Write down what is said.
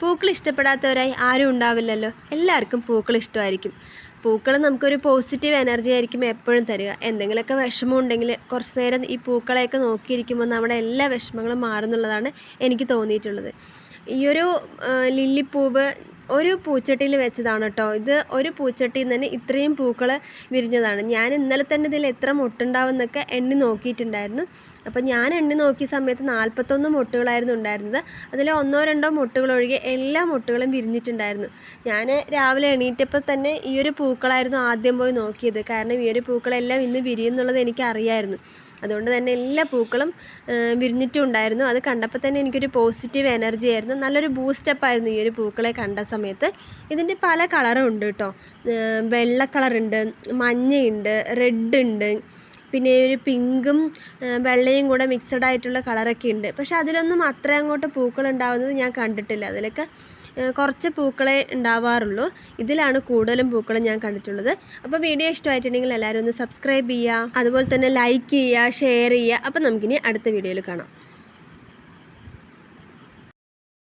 പൂക്കൾ ഇഷ്ടപ്പെടാത്തവരായി ആരും ഉണ്ടാവില്ലല്ലോ. എല്ലാവർക്കും പൂക്കൾ ഇഷ്ടമായിരിക്കും. പൂക്കൾ നമുക്കൊരു പോസിറ്റീവ് എനർജി ആയിരിക്കും എപ്പോഴും തരിക. എന്തെങ്കിലുമൊക്കെ വിഷമം ഉണ്ടെങ്കിൽ കുറച്ച് നേരം ഈ പൂക്കളെയൊക്കെ നോക്കിയിരിക്കുമ്പോൾ നമ്മുടെ എല്ലാ വിഷമങ്ങളും മാറുന്നുള്ളതാണ് എനിക്ക് തോന്നിയിട്ടുള്ളത്. ഈ ഒരു ലില്ലിപ്പൂവ് ഒരു പൂച്ചട്ടിയിൽ വെച്ചതാണ് കേട്ടോ ഇത് ഒരു പൂച്ചട്ടിയിൽ നിന്ന് ഇത്രയും പൂക്കൾ വിരിഞ്ഞതാണ്. ഞാൻ ഇന്നലെ തന്നെ ഇതിൽ എത്ര മുട്ടുണ്ടാവും എന്നൊക്കെ എണ്ണി നോക്കിയിട്ടുണ്ടായിരുന്നു. അപ്പോൾ ഞാൻ എണ്ണി നോക്കിയ സമയത്ത് നാൽപ്പത്തൊന്ന് മുട്ടുകളായിരുന്നു ഉണ്ടായിരുന്നത്. അതിൽ ഒന്നോ രണ്ടോ മുട്ടുകൾ ഒഴികെ എല്ലാ മുട്ടുകളും വിരിഞ്ഞിട്ടുണ്ടായിരുന്നു. ഞാൻ രാവിലെ എണീറ്റപ്പോൾ തന്നെ ഈ ഒരു പൂക്കളായിരുന്നു ആദ്യം പോയി നോക്കിയത്. കാരണം ഈ ഒരു പൂക്കളെല്ലാം ഇന്ന് വിരിയുന്നുള്ളത് എനിക്ക് അറിയായിരുന്നു അതുകൊണ്ട് തന്നെ എല്ലാ പൂക്കളും വിരിഞ്ഞിട്ടും ഉണ്ടായിരുന്നു അത് കണ്ടപ്പോൾ തന്നെ എനിക്കൊരു പോസിറ്റീവ് എനർജി ആയിരുന്നു. നല്ലൊരു ബൂസ്റ്റപ്പ് ആയിരുന്നു ഈ ഒരു പൂക്കളെ കണ്ട സമയത്ത്. ഇതിന്റെ പല കളറും ഉണ്ട് കേട്ടോ വെള്ള കളറുണ്ട് മഞ്ഞയുണ്ട് റെഡ് ഉണ്ട്. പിന്നെ ഒരു പിങ്കും വെള്ളയും കൂടെ മിക്സഡ് ആയിട്ടുള്ള കളറൊക്കെ ഉണ്ട്. പക്ഷേ അതിലൊന്നും അത്ര അങ്ങോട്ട് പൂക്കൾ ഉണ്ടാവുന്നത് ഞാൻ കണ്ടിട്ടില്ല. അതിലൊക്കെ കുറച്ച് പൂക്കളെ ഉണ്ടാവാറുള്ളൂ. ഇതിലാണ് കൂടുതലും പൂക്കൾ ഞാൻ കണ്ടിട്ടുള്ളത്. അപ്പോൾ വീഡിയോ ഇഷ്ടമായിട്ടുണ്ടെങ്കിൽ എല്ലാവരും ഒന്ന് സബ്സ്ക്രൈബ് ചെയ്യുക. അതുപോലെ തന്നെ ലൈക്ക് ചെയ്യുക ഷെയർ ചെയ്യുക. അപ്പോൾ നമുക്കിനി അടുത്ത വീഡിയോയിൽ കാണാം.